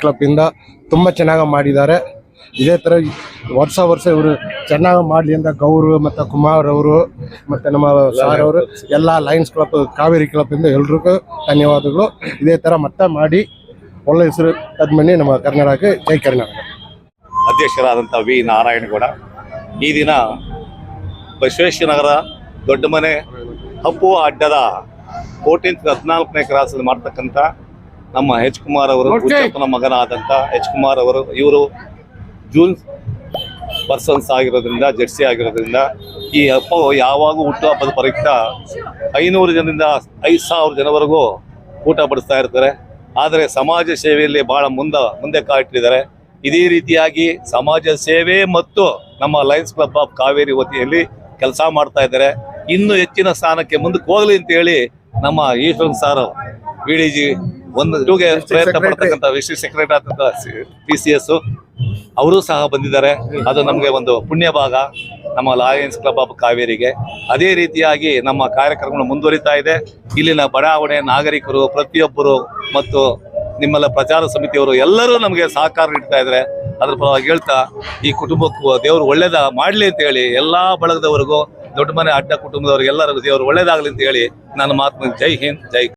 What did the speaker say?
Club ಇಂದ ತುಂಬಾ ಚೆನ್ನಾಗಿ ಮಾಡಿದ್ದಾರೆ. ಇದೇ ತರ ವರ್ಷ ವರ್ಷ ಇವರು ಚೆನ್ನಾಗಿ ಮಾಡಲಿ ಅಂತ ಗೌರು ಮತ್ತು ಕುಮಾರ್ ಅವರು ಮತ್ತೆ ನಮ್ಮ ಸಾರ್ ಅವರು ಎಲ್ಲ ಲಯನ್ಸ್ ಕ್ಲಬ್ ಕಾವೇರಿ ಕ್ಲಬ್ ಇಂದ ಎಲ್ರಿಗೂ ಧನ್ಯವಾದಗಳು. ಇದೇ ತರ ಮತ್ತೆ ಮಾಡಿ ಒಳ್ಳೆ ಹೆಸರು ತದ್ಮನಿ ನಮ್ಮ ಕರ್ನಾಟಕ ಜೈ ಕರ್ನಾಟಕ. ಅಧ್ಯಕ್ಷರಾದಂಥ ವಿ ನಾರಾಯಣಗೌಡ. ಈ ದಿನ ಬಸವೇಶ್ವರನಗರ ದೊಡ್ಡ ಮನೆ ಹಪ್ಪು ಅಡ್ಡದ ಕೋಟಿಂತ ಹದಿನಾಲ್ಕನೇ ಕ್ರಾಸಲ್ಲಿ ಮಾಡ್ತಕ್ಕಂಥ ನಮ್ಮ ಎಚ್ ಕುಮಾರ್ ಅವರು ಮಗನ ಮಗನಾದಂಥ ಎಚ್ ಕುಮಾರ್ ಅವರು ಇವರು ಜೂನ್ ಪರ್ಸನ್ಸ್ ಆಗಿರೋದ್ರಿಂದ, ಜರ್ಸಿ ಆಗಿರೋದ್ರಿಂದ, ಈ ಹಬ್ಬ ಯಾವಾಗೂ ಹುಟ್ಟುಹಬ್ಬದ ಪ್ರಯುಕ್ತ ಐನೂರು ಜನರಿಂದ ಐದು ಸಾವಿರ ಜನವರೆಗೂ ಊಟ ಬಡಿಸ್ತಾ ಇರ್ತಾರೆ. ಆದರೆ ಸಮಾಜ ಸೇವೆಯಲ್ಲಿ ಬಹಳ ಮುಂದೆ ಮುಂದೆ ಕಾಯ್ತಿದ್ದಾರೆ ಇದೇ ರೀತಿಯಾಗಿ ಸಮಾಜ ಸೇವೆ ಮತ್ತು ನಮ್ಮ ಲಯನ್ಸ್ ಕ್ಲಬ್ ಆಫ್ ಕಾವೇರಿ ವತಿಯಲ್ಲಿ ಕೆಲಸ ಮಾಡ್ತಾ ಇದ್ದಾರೆ. ಇನ್ನೂ ಹೆಚ್ಚಿನ ಸ್ಥಾನಕ್ಕೆ ಮುಂದಕ್ಕೆ ಹೋಗಲಿ ಅಂತ ಹೇಳಿ ನಮ್ಮ ಈಶ್ವರನ್ ಸಾರು ವಿ ಡಿ ಜಿ ಒಂದು ಟೂಗೆ ಪ್ರಯತ್ನ ಪಡ್ತಕ್ಕಂಥ ವಿಶೇಷ ಸೆಕ್ರೆಟರಿ ಆದಂತ ಪಿ ಸಿ ಎಸ್ ಅವರು ಸಹ ಬಂದಿದ್ದಾರೆ. ಅದು ನಮಗೆ ಒಂದು ಪುಣ್ಯ ಭಾಗ ನಮ್ಮ ಲಾಯನ್ಸ್ ಕ್ಲಬ್ ಆಫ್ ಕಾವೇರಿಗೆ. ಅದೇ ರೀತಿಯಾಗಿ ನಮ್ಮ ಕಾರ್ಯಕ್ರಮಗಳು ಮುಂದುವರಿತಾ ಇದೆ. ಇಲ್ಲಿನ ಬಡಾವಣೆ ನಾಗರಿಕರು ಪ್ರತಿಯೊಬ್ಬರು ಮತ್ತು ನಿಮ್ಮೆಲ್ಲ ಪ್ರಚಾರ ಸಮಿತಿಯವರು ಎಲ್ಲರೂ ನಮಗೆ ಸಹಕಾರ ನೀಡ್ತಾ ಇದ್ದಾರೆ. ಅದ್ರ ಪರವಾಗಿ ಹೇಳ್ತಾ ಈ ಕುಟುಂಬಕ್ಕೂ ದೇವರು ಒಳ್ಳೇದ ಮಾಡ್ಲಿ ಅಂತ ಹೇಳಿ ಎಲ್ಲಾ ಬಳಗದವರಿಗೂ ದೊಡ್ಡ ಮನೆ ಅಡ್ಡ ಕುಟುಂಬದವ್ರಿಗೆ ಎಲ್ಲರಿಗೂ ದೇವರು ಒಳ್ಳೇದಾಗಲಿ ಅಂತ ಹೇಳಿ ನನ್ನ ಮಾತು ಜೈ ಹಿಂದ್ ಜೈ